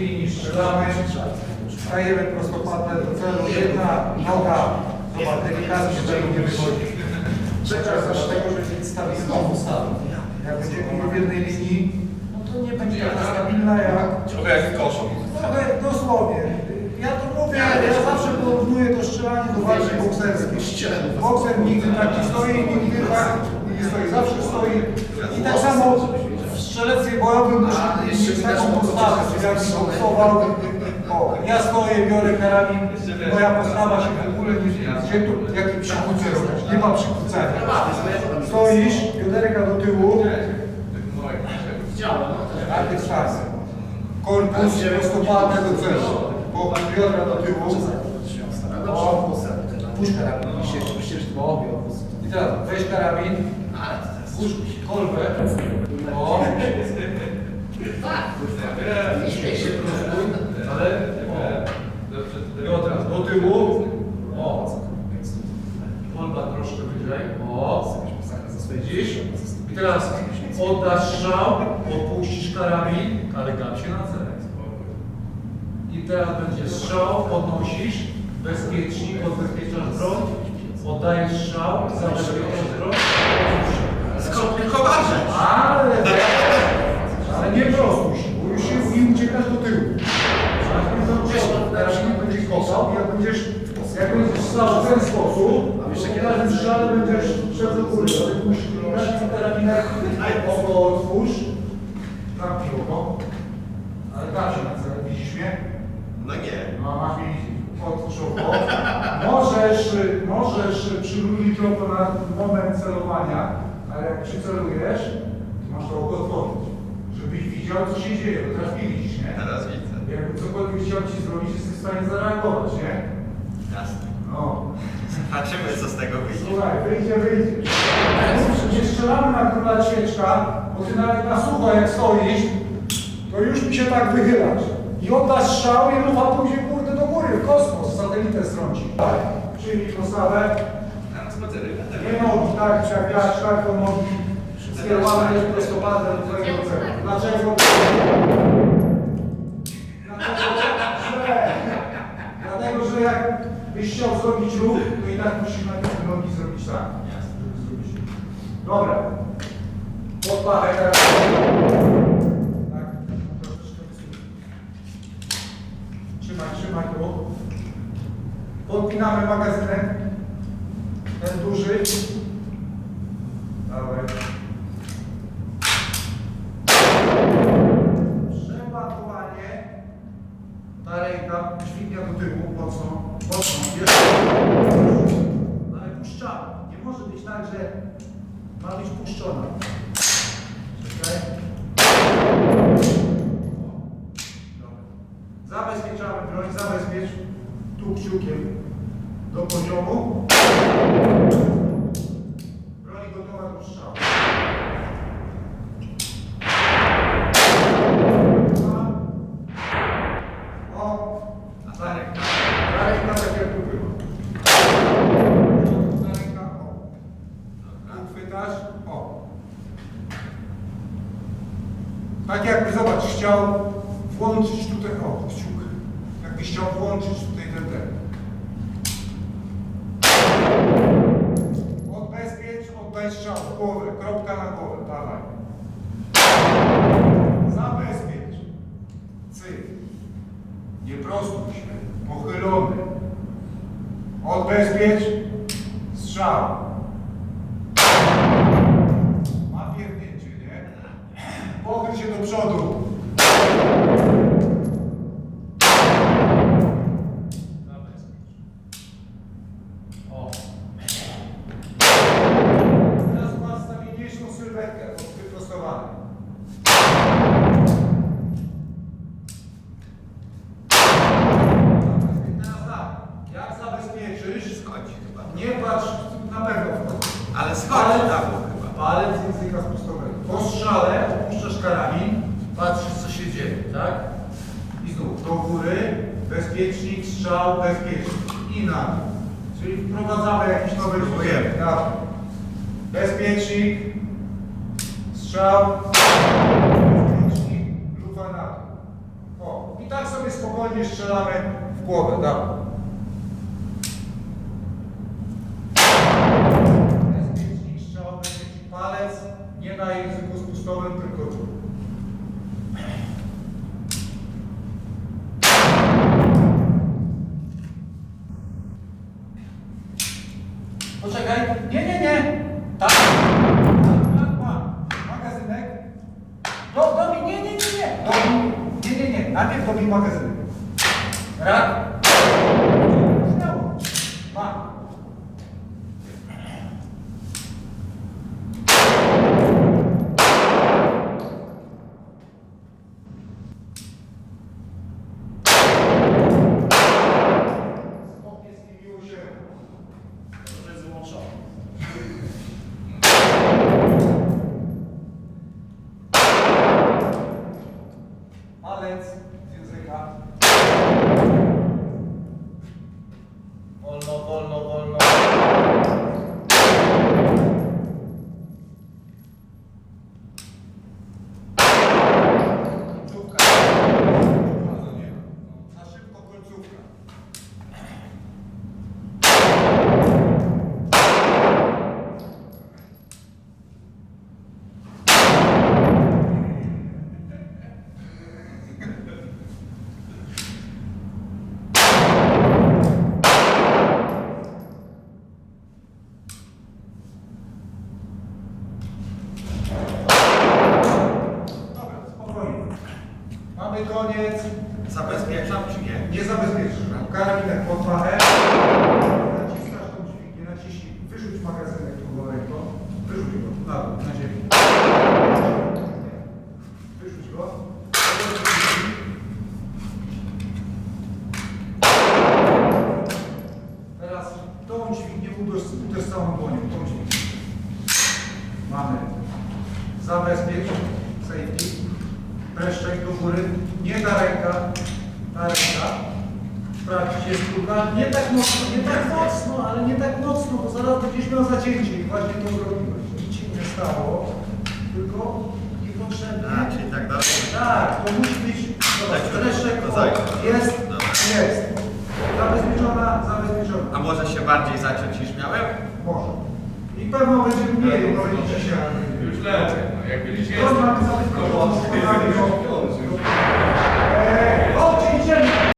linii strzelamy, stajemy prostopadle do celu, jedna noga, zobacz, delikatnie nie wychodzi. Czekasz aż tego, że się stawi znowu stawi. Jak będziemy w jednej linii, no to nie będzie taka stabilna jak Trochę jak koszą. Trochę dosłownie. Ja to mówię, ja zawsze porównuję to strzelanie do walki bokserskiej. Bokser nigdy tak nie stoi, nigdy tak nie stoi, zawsze stoi. I tak samo w strzelectwie bojowym taką postawę, jak boksował, o, ja stoję, biorę karabin, moja postawa się w ogóle nie zmienia. Gdzie tu, jakie przykucie robisz? Nie ma przykucania. Stoisz, bioderka do tyłu, najpierw czas. Korpus prostopadle do celu. Po biodra do tyłu. O, puść karabin. I teraz weź karabin. Puść kolbę. O. Ale o. do tyłu. O. Kolba troszkę wyżej. O. Widzisz? I teraz oddasz strzał, opuścisz karabin, ale gam się na cel. I teraz będzie strzał, podnosisz, bezpiecznik, odbezpieczasz broń, oddajesz strzał, zabezpieczasz broń, Skomplikowane. ale, ale nie prostuj się, bo już się i uciekasz do tyłu. Do przodu, teraz nie będzie kopał, jak będziesz, jak będziesz stał w ten sposób, to w każdym strzale będziesz szedł do góry, ale musisz na karabinek, oko otwórz, zamknij oko, ale na cel, widzisz mnie? No nie. No, masz mi otwórz oko. Możesz, możesz przymrużyć oko na moment celowania, ale jak przycelujesz, to masz to oko otworzyć, żebyś widział, co się dzieje, bo teraz nie widzisz, nie? Teraz widzę. Jakby cokolwiek chciał ci zrobić, jesteś w stanie zareagować, nie? Jasne. No. Zobaczymy co z tego wyjdzie. Słuchaj, wyjdzie, wyjdzie. Nie strzelamy na króla świeczka, bo ty nawet na sucho jak stoisz, to już mi się tak wychylasz. I oddasz strzał i lufa pójdzie kurde do góry, w kosmos, satelitę strąci. Tak, przyjmij postawę. Na spacery. Nie nogi, tak, jak ja tak to nogi skierowane. Dlaczego? Dlatego, że, jak byś chciał zrobić ruch, to i tak musisz najpierw te nogi zrobić tak. Zrobić. Dobra. Pod pachę teraz. Tak. Trzymaj, trzymaj tu. Podpinamy magazynek. Ten duży. Dawaj. Przeładowanie. Ta ręka dźwignia do tyłu, mocno, mocno, jeszcze. Ale puszczamy. Nie może być tak, że ma być puszczona. Dobra. Zabezpieczamy broń, zabezpiecz tu kciukiem do poziomu. Broń gotowa do strzału. O, ta ręka. Ta ręka tak jak tu była. Ta ręka, o. Uchwytasz, o. Tak jakby, zobacz, chciał włączyć tutaj, o, kciuk. Jakbyś chciał włączyć tutaj ten ten. Odbezpiecz, oddaj strzał w głowę, kropka na głowę, dawaj. Zabezpiecz. Cyk. Nie prostuj się, pochylony. Odbezpiecz, strzał. Do przodu. O. Teraz masz stabilniejszą sylwetkę, wyprostowany. Teraz tak, jak zabezpieczysz, Schodzi chyba. nie patrz, na pewno. Ale schodzi tam chyba. Palec języka spustowego. Po strzale opuszczasz karabin, patrzysz co się dzieje, tak? I znów do góry, bezpiecznik, strzał, bezpiecznik. I na. Czyli wprowadzamy jakieś nowe Próbujemy. Na dół. Strzał, bezpiecznik, lufa na dół. O, i tak spokojnie strzelamy w głowę, dawaj. Nie, nie, nie. Tak. Tak, ma. Magazynek. Do, dobi, nie, nie, nie, nie. Dobi. Nie, nie, nie. Najpierw dobi magazynek. Rak. Koniec. Zabezpieczam czy nie? Nie zabezpieczysz. Karabinek pod pachę. Naciskasz tą dźwignię, naciśnij. Wyrzuć magazynek drugą ręką. Wyrzuć go na dół, na ziemię. Wyrzuć go. Teraz tą dźwignię uderz, uderz całą dłonią, tą dźwignię. Mamy. Zabezpiecz. Preszczek do góry. Nie ta ręka. Ta ręka. Sprawdź, jest kulka. Nie tak mocno, nie tak mocno, ale nie tak mocno, bo zaraz będziesz miał zacięcie i właśnie to zrobiłeś. Nic ci nie stało, tylko niepotrzebnie. A, czyli tak dalej. Tak, to musi być Tak, to o, zajdzie. Jest, jest. Zabezpieczona, zabezpieczona. A może się bardziej zaciąć niż miałem? Może. I pewno będzie mniej, będzie dzisiaj. Już lepiej. No, jak byliście To mamy zabezpieczoną. Eee, O, czyli idziemy.